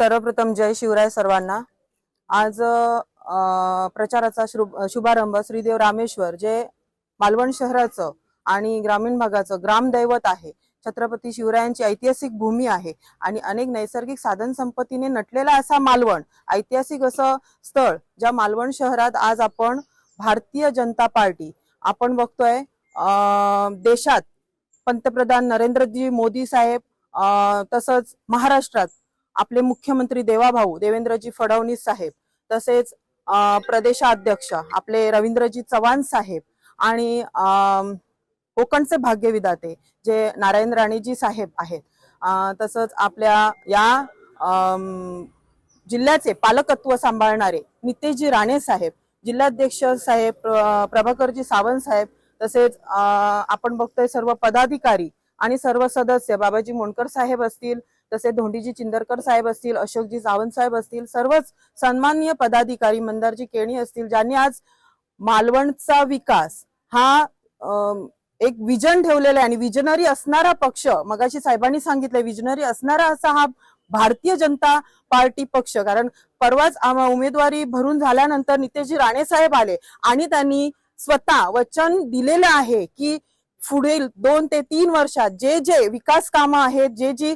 सर्वप्रथम जय शिवराय सर्वांना. आज प्रचाराचा शुभ- शुभारंभ श्रीदेव रामेश्वर जे मालवण शहराचं आणि ग्रामीण भागाचं ग्रामदैवत आहे. छत्रपती शिवरायांची ऐतिहासिक भूमी आहे आणि अनेक नैसर्गिक साधन संपत्तीने नटलेला असा मालवण ऐतिहासिक असं स्थळ ज्या मालवण शहरात आज आपण भारतीय जनता पार्टी आपण बघतोय देशात पंतप्रधान नरेंद्रजी मोदी साहेब तसंच महाराष्ट्रात आपले मुख्यमंत्री देवाभाऊ देवेंद्रजी फडणवीस साहेब तसेच प्रदेशाध्यक्ष आपले रवींद्रजी चव्हाण साहेब आणि कोकणचे भाग्यविधाते जे नारायण राणेजी साहेब आहेत. तसंच आपल्या या जिल्ह्याचे पालकत्व सांभाळणारे नितेशजी राणे साहेब जिल्हाध्यक्ष साहेब प्रभाकरजी सावंत साहेब तसेच आपण बघतोय सर्व पदाधिकारी आणि सर्व सदस्य बाबाजी मोणकर साहेब असतील तसे धोंडीजी चिंदरकर साहेब असतील अशोकजी सावंत साहेब असतील सर्वच सन्माननीय पदाधिकारी मंदारजी केणी असतील ज्यांनी आज मालवणचा विकास हा एक विजन ठेवलेला आहे आणि विजनरी असणारा पक्ष मगाशी साहेबांनी सांगितलं विजनरी असणारा असा हा भारतीय जनता पार्टी पक्ष. कारण परवाच उमेदवारी भरून झाल्यानंतर नितेशजी राणे साहेब आले आणि त्यांनी स्वतः वचन दिलेलं आहे की पुढील दोन ते तीन वर्षात जे जे विकास कामं आहेत जे जी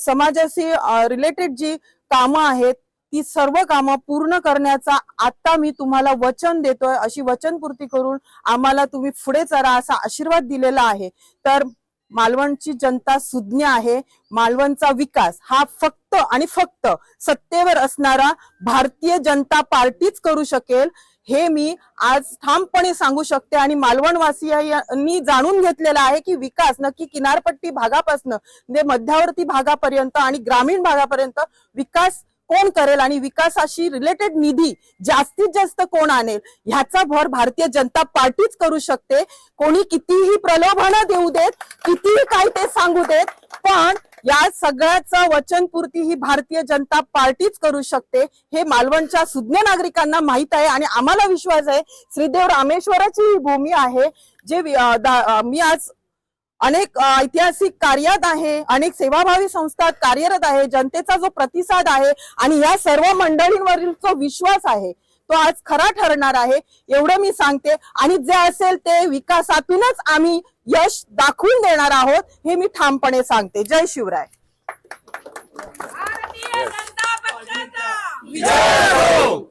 समाजाशी रिलेटेड जी कामं आहेत ती सर्व कामं पूर्ण करण्याचा आता मी तुम्हाला वचन देतोय. अशी वचनपूर्ती करून आम्हाला तुम्ही पुढे चरा असा आशीर्वाद दिलेला आहे. तर मालवणची जनता सुज्ञ आहे. मालवणचा विकास हा फक्त आणि फक्त सत्तेवर असणारा भारतीय जनता पार्टीच करू शकेल. हे मी आज ठामपणे सांगू शकते आणि मालवणवासियांनी जाणून घेतलेलं आहे की विकास नक्की किनारपट्टी भागापासून म्हणजे मध्यावर्ती भागापर्यंत आणि ग्रामीण भागापर्यंत विकास कोण करेल आणि विकासाशी रिलेटेड निधी जास्तीत जास्त कोण आणेल ह्याचा भर भारतीय जनता पार्टीच करू शकते. कोणी कितीही प्रलोभन देऊ देत कितीही काय ते सांगू देत पण या सगळ्याचं वचनपूर्ती ही भारतीय जनता पार्टीच करू शकते हे मालवणच्या सुज्ञ नागरिकांना माहीत आहे आणि आम्हाला विश्वास आहे श्रीदेव रामेश्वराची ही भूमी आहे जे मी आज अनेक ऐतिहासिक कार्यात आहे अनेक सेवाभावी संस्थात कार्यरत आहे जनतेचा जो प्रतिसाद आहे आणि या सर्व मंडळींवरील जो विश्वास आहे तो आज खरा ठरणार आहे एवढं मी सांगते. आणि जे असेल ते विकासातूनच आम्ही यश दाखवून देणार आहोत हे मी ठामपणे सांगते. जय शिवराय. भारतीय जनता पक्षाचा. जय हो!